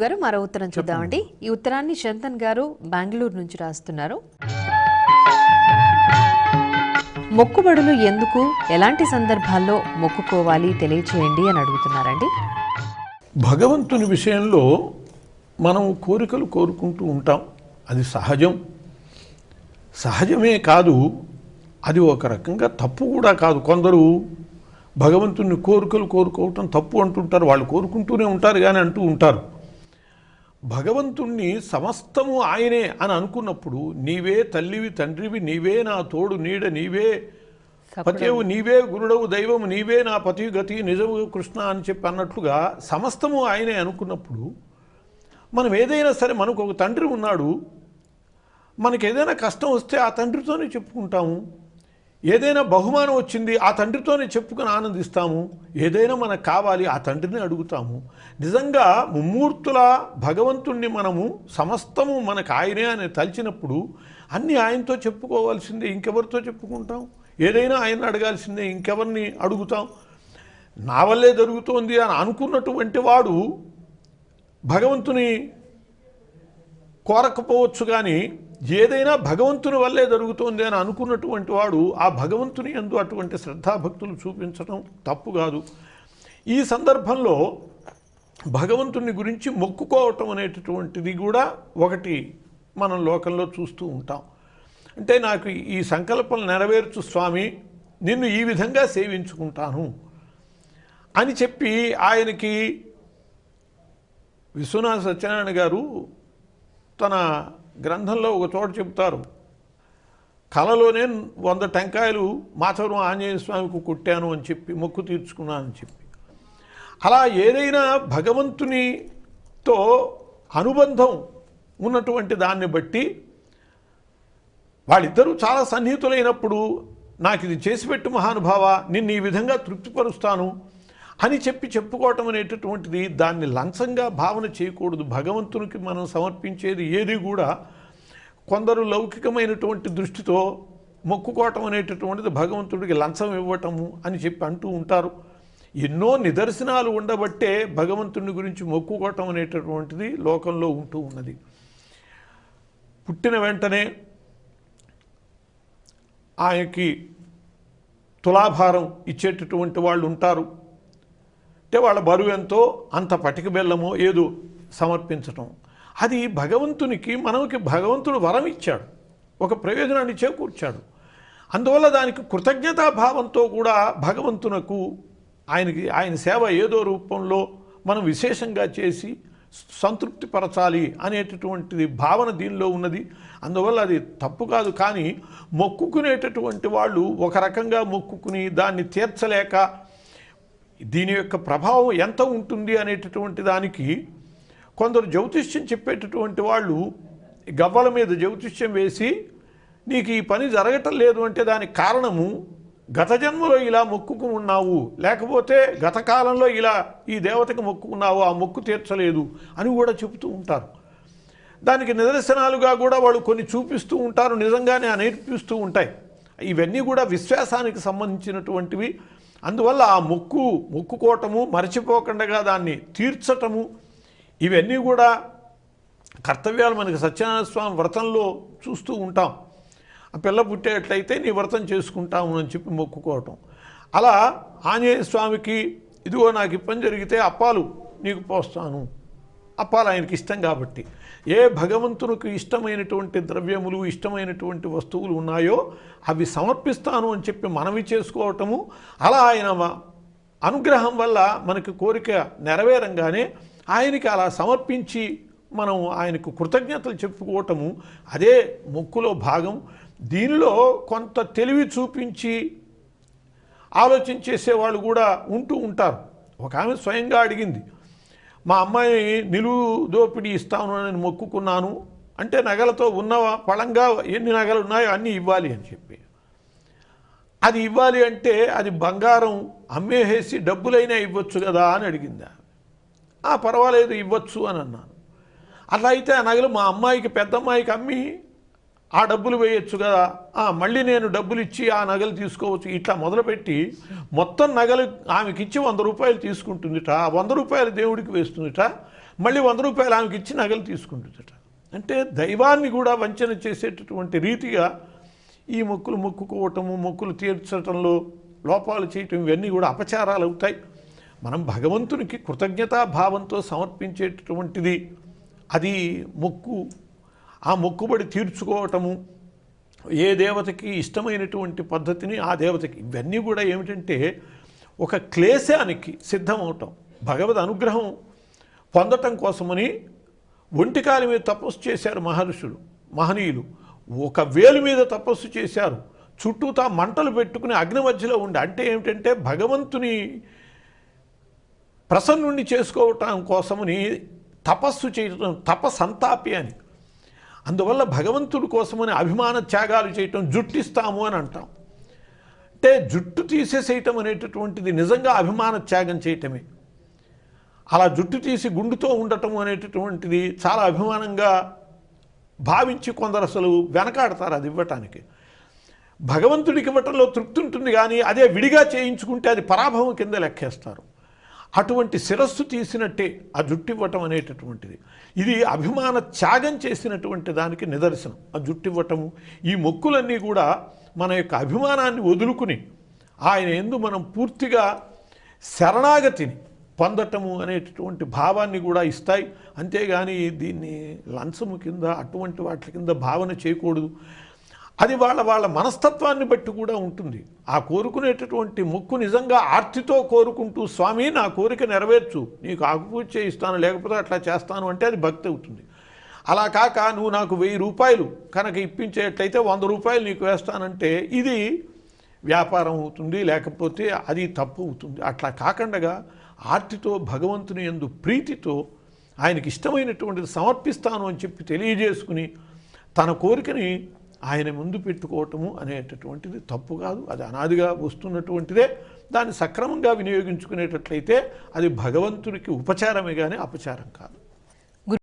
గారు మరో ఉత్తరం చూద్దామండి. ఈ ఉత్తరాన్ని శంతన్ గారు బెంగళూరు నుంచి రాస్తున్నారు. మొక్కుబడులు ఎందుకు ఎలాంటి సందర్భాల్లో మొక్కుకోవాలి తెలియచేయండి అని అడుగుతున్నారండి. భగవంతుని విషయంలో మనం కోరికలు కోరుకుంటూ ఉంటాం. అది సహజం. సహజమే కాదు అది ఒక రకంగా తప్పు కూడా కాదు. కొందరు భగవంతుని కోరికలు కోరుకోవటం తప్పు అంటుంటారు. వాళ్ళు కోరుకుంటూనే ఉంటారు కానీ అంటూ ఉంటారు. భగవంతుణ్ణి సమస్తము ఆయనే అని అనుకున్నప్పుడు నీవే తల్లివి తండ్రివి నీవే నా తోడు నీడ నీవే పతివు నీవే గురుడవు దైవము నీవే నా పతి గతి నిజము కృష్ణ అని చెప్పి అన్నట్లుగా సమస్తము ఆయనే అనుకున్నప్పుడు మనం ఏదైనా సరే మనకు ఒక తండ్రి ఉన్నాడు. మనకి ఏదైనా కష్టం వస్తే ఆ తండ్రితోనే చెప్పుకుంటాము. ఏదైనా బహుమానం వచ్చింది ఆ తండ్రితోనే చెప్పుకొని ఆనందిస్తాము. ఏదైనా మనకు కావాలి ఆ తండ్రిని అడుగుతాము. నిజంగా ముమ్మూర్తుల భగవంతుణ్ణి మనము సమస్తము మనకు ఆయనే అని తలిచినప్పుడు అన్నీ ఆయనతో చెప్పుకోవాల్సిందే ఇంకెవరితో చెప్పుకుంటాం? ఏదైనా ఆయన అడగాల్సిందే ఇంకెవరిని అడుగుతాం? నా వల్లే జరుగుతోంది అని అనుకున్నటువంటి వాడు భగవంతుని కోరకపోవచ్చు కానీ ఏదైనా భగవంతుని వల్లే జరుగుతోంది అని అనుకున్నటువంటి వాడు ఆ భగవంతుని ఎందు అటువంటి శ్రద్ధాభక్తులు చూపించడం తప్పు కాదు. ఈ సందర్భంలో భగవంతుని గురించి మొక్కుకోవటం అనేటటువంటిది కూడా ఒకటి మనం లోకంలో చూస్తూ ఉంటాం. అంటే నాకు ఈ సంకల్పం నెరవేర్చు స్వామి నిన్ను ఈ విధంగా సేవించుకుంటాను అని చెప్పి ఆయనకి విశ్వనాథ సత్యనారాయణ గారు తన గ్రంథంలో ఒక చోట చెబుతారు. కలలోనే వంద టెంకాయలు మాచవరం ఆంజనేయ స్వామికి కొట్టాను అని చెప్పి మొక్కు తీర్చుకున్నానని చెప్పి. అలా ఏదైనా భగవంతునితో అనుబంధం ఉన్నటువంటి దాన్ని బట్టి వాళ్ళిద్దరూ చాలా సన్నిహితులైనప్పుడు నాకు ఇది చేసి పెట్టు మహానుభావ నిన్ను ఈ విధంగా తృప్తిపరుస్తాను. అని చెప్పి చెప్పుకోవటం అనేటటువంటిది దాన్ని లంచంగా భావన చేయకూడదు. భగవంతునికి మనం సమర్పించేది ఏది కూడా కొందరు లౌకికమైనటువంటి దృష్టితో మొక్కుకోవటం అనేటటువంటిది భగవంతుడికి లంచం ఇవ్వటము అని చెప్పి అంటూ ఉంటారు. ఎన్నో నిదర్శనాలు ఉండబట్టే భగవంతుని గురించి మొక్కుకోవటం అనేటటువంటిది లోకంలో ఉంటూ ఉన్నది. పుట్టిన వెంటనే ఆయనకి తులాభారం ఇచ్చేటటువంటి వాళ్ళు ఉంటారు. అంటే వాళ్ళ బరువు ఎంతో అంత పటిక బెల్లమో ఏదో సమర్పించటం. అది భగవంతునికి మనకి భగవంతుడు వరం ఇచ్చాడు ఒక ప్రయోజనాన్ని చేకూర్చాడు. అందువల్ల దానికి కృతజ్ఞతాభావంతో కూడా భగవంతునకు ఆయనకి ఆయన సేవ ఏదో రూపంలో మనం విశేషంగా చేసి సంతృప్తిపరచాలి అనేటటువంటిది భావన దీనిలో ఉన్నది. అందువల్ల అది తప్పు కాదు. కానీ మొక్కుకునేటటువంటి వాళ్ళు ఒక రకంగా మొక్కుకుని దాన్ని తీర్చలేక దీని యొక్క ప్రభావం ఎంత ఉంటుంది అనేటటువంటి దానికి కొందరు జ్యోతిష్యం చెప్పేటటువంటి వాళ్ళు గవ్వల మీద జ్యోతిష్యం వేసి నీకు ఈ పని జరగటం లేదు అంటే దానికి కారణము గత జన్మలో ఇలా మొక్కుకు ఉన్నావు లేకపోతే గత కాలంలో ఇలా ఈ దేవతకి మొక్కుకున్నావు ఆ మొక్కు తీర్చలేదు అని కూడా చెబుతూ ఉంటారు. దానికి నిదర్శనాలుగా కూడా వాళ్ళు కొన్ని చూపిస్తూ ఉంటారు నిజంగానే నేర్పిస్తూ ఉంటాయి. ఇవన్నీ కూడా విశ్వాసానికి సంబంధించినటువంటివి. అందువల్ల ఆ మొక్కు మొక్కుకోవటము మరచిపోకుండా దాన్ని తీర్చటము ఇవన్నీ కూడా కర్తవ్యాలు మనకి సత్యనారాయణ స్వామి వ్రతంలో చూస్తూ ఉంటాం. ఆ పిల్ల పుట్టేట్లయితే నీ వ్రతం చేసుకుంటాము అని చెప్పి మొక్కుకోవటం. అలా ఆంజనేయ స్వామికి ఇదిగో నాకు ఇబ్బంది జరిగితే అప్పాలు నీకు పోస్తాను. అప్పాలు ఆయనకి ఇష్టం కాబట్టి. ఏ భగవంతునికి ఇష్టమైనటువంటి ద్రవ్యములు ఇష్టమైనటువంటి వస్తువులు ఉన్నాయో అవి సమర్పిస్తాను అని చెప్పి మనవి చేసుకోవటము అలా ఆయన అనుగ్రహం వల్ల మనకి కోరిక నెరవేరంగానే ఆయనకి అలా సమర్పించి మనం ఆయనకు కృతజ్ఞతలు చెప్పుకోవటము అదే మొక్కులో భాగం. దీనిలో కొంత తెలివి చూపించి ఆలోచించేసేవాళ్ళు కూడా ఉంటూ ఉంటారు. ఒక ఆమె స్వయంగా అడిగింది మా అమ్మాయి నిలువు దోపిడీ ఇస్తాను అని మొక్కుకున్నాను. అంటే నగలతో ఉన్న పళంగా ఎన్ని నగలు ఉన్నాయో అన్నీ ఇవ్వాలి అని చెప్పి. అది ఇవ్వాలి అంటే అది బంగారం అమ్మేసేసి డబ్బులైనా ఇవ్వచ్చు కదా అని అడిగింది ఆ పర్వాలేదు ఇవ్వచ్చు అని అన్నాను. అట్లా అయితే ఆ నగలు మా అమ్మాయికి పెద్ద అమ్మాయికి అమ్మి ఆ డబ్బులు వేయొచ్చు కదా. మళ్ళీ నేను డబ్బులు ఇచ్చి ఆ నగలు తీసుకోవచ్చు. ఇట్లా మొదలుపెట్టి మొత్తం నగలు ఆమెకి ఇచ్చి వంద రూపాయలు తీసుకుంటుందిట. ఆ వంద రూపాయలు దేవుడికి వేస్తుందిట. మళ్ళీ వంద రూపాయలు ఆమెకి ఇచ్చి నగలు తీసుకుంటుందిట. అంటే దైవాన్ని కూడా వంచన చేసేటటువంటి రీతిగా ఈ మొక్కులు మొక్కుకోవటము మొక్కులు తీర్చటంలో లోపాలు చేయటం ఇవన్నీ కూడా అపచారాలు అవుతాయి. మనం భగవంతునికి కృతజ్ఞతా భావంతో సమర్పించేటటువంటిది అది మొక్కు ఆ మొక్కుబడి తీర్చుకోవటము ఏ దేవతకి ఇష్టమైనటువంటి పద్ధతిని ఆ దేవతకి ఇవన్నీ కూడా ఏమిటంటే ఒక క్లేశానికి సిద్ధమవటం భగవద్ అనుగ్రహం పొందటం కోసమని ఒంటికాలి మీద తపస్సు చేశారు మహర్షులు మహనీయులు. ఒక వేలు మీద తపస్సు చేశారు. చుట్టూతా మంటలు పెట్టుకుని అగ్ని మధ్యలో ఉండి అంటే ఏమిటంటే భగవంతుని ప్రసన్నుణ్ణి చేసుకోవటం కోసమని తపస్సు చేయటం తపసంతాపి అని. అందువల్ల భగవంతుడి కోసమని అభిమాన త్యాగాలు చేయటం జుట్టిస్తాము అని అంటాం. అంటే జుట్టు తీసేసేయటం అనేటటువంటిది నిజంగా అభిమాన త్యాగం చేయటమే. అలా జుట్టు తీసి గుండుతో ఉండటం అనేటటువంటిది చాలా అభిమానంగా భావించి కొందరు అసలు వెనకాడతారు అది ఇవ్వటానికి. భగవంతుడికి ఇవ్వటంలో తృప్తి ఉంటుంది కానీ అదే విడిగా చేయించుకుంటే అది పరాభవం కింద లెక్కేస్తారు. అటువంటి శిరస్సు తీసినట్టే ఆ జుట్టు ఇవ్వటం అనేటటువంటిది. ఇది అభిమాన త్యాగం చేసినటువంటి దానికి నిదర్శనం. ఆ జుట్టు ఇవ్వటము ఈ మొక్కులన్నీ కూడా మన యొక్క అభిమానాన్ని వదులుకుని ఆయన ఎందు మనం పూర్తిగా శరణాగతిని పొందటము అనేటటువంటి భావాన్ని కూడా ఇస్తాయి. అంతేగాని దీన్ని లంచము కింద అటువంటి వాటి కింద భావన చేయకూడదు. అది వాళ్ళ వాళ్ళ మనస్తత్వాన్ని బట్టి కూడా ఉంటుంది. ఆ కోరుకునేటటువంటి మొక్కు నిజంగా ఆర్తితో కోరుకుంటూ స్వామి నా కోరిక నెరవేర్చు. నీకు ఆకుపూజ చేయిస్తాను లేకపోతే అట్లా చేస్తాను అంటే అది భక్తి అవుతుంది. అలా కాక నువ్వు నాకు వెయ్యి రూపాయలు కనుక ఇప్పించేటైతే వంద రూపాయలు నీకు వేస్తానంటే ఇది వ్యాపారం అవుతుంది లేకపోతే అది తప్పు అవుతుంది. అట్లా కాకుండా ఆర్తితో భగవంతుని ఎందు ప్రీతితో ఆయనకి ఇష్టమైనటువంటిది సమర్పిస్తాను అని చెప్పి తెలియజేసుకుని తన కోరికని ఆయన ముందు పెట్టుకోవటము అనేటటువంటిది తప్పు కాదు. అది అనాదిగా వస్తున్నటువంటిదే. దాన్ని సక్రమంగా వినియోగించుకునేటట్లయితే అది భగవంతునికి ఉపచారమే కానీ అపచారం కాదు.